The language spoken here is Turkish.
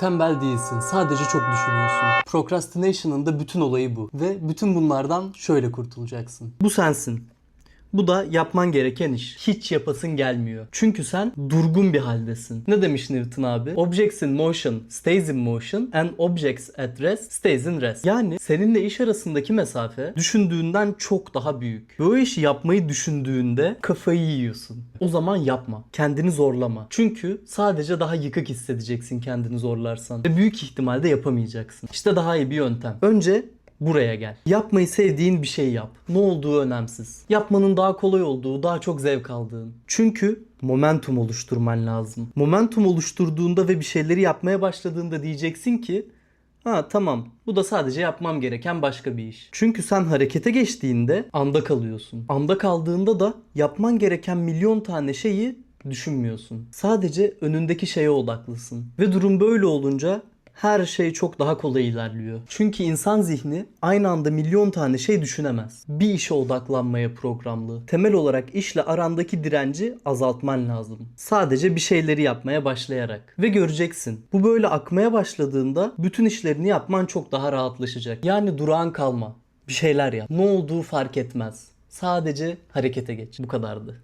Tembel değilsin. Sadece çok düşünüyorsun. Procrastination'ın da bütün olayı bu. Ve bütün bunlardan şöyle kurtulacaksın. Bu sensin. Bu da yapman gereken iş. Hiç yapasın gelmiyor. Çünkü sen durgun bir haldesin. Ne demiş Newton abi? Objects in motion stays in motion and objects at rest stays in rest. Yani seninle iş arasındaki mesafe düşündüğünden çok daha büyük. O işi yapmayı düşündüğünde kafayı yiyorsun. O zaman yapma. Kendini zorlama. Çünkü sadece daha yıkık hissedeceksin kendini zorlarsan. Ve büyük ihtimalle yapamayacaksın. İşte daha iyi bir yöntem. Önce Buraya gel. Yapmayı sevdiğin bir şey yap. Ne olduğu önemsiz. Yapmanın daha kolay olduğu, daha çok zevk aldığın. Çünkü momentum oluşturman lazım. Momentum oluşturduğunda ve bir şeyleri yapmaya başladığında diyeceksin ki Ha tamam. Bu da sadece yapmam gereken başka bir iş. Çünkü sen harekete geçtiğinde anda kalıyorsun. Anda kaldığında da yapman gereken milyon tane şeyi düşünmüyorsun. Sadece önündeki şeye odaklısın. Ve durum böyle olunca her şey çok daha kolay ilerliyor. Çünkü insan zihni aynı anda milyon tane şey düşünemez. Bir işe odaklanmaya programlı. Temel olarak işle arandaki direnci azaltman lazım. Sadece bir şeyleri yapmaya başlayarak. Ve göreceksin. Bu böyle akmaya başladığında bütün işlerini yapman çok daha rahatlaşacak. Yani durağan kalma. Bir şeyler yap. Ne olduğu fark etmez. Sadece harekete geç. Bu kadardı.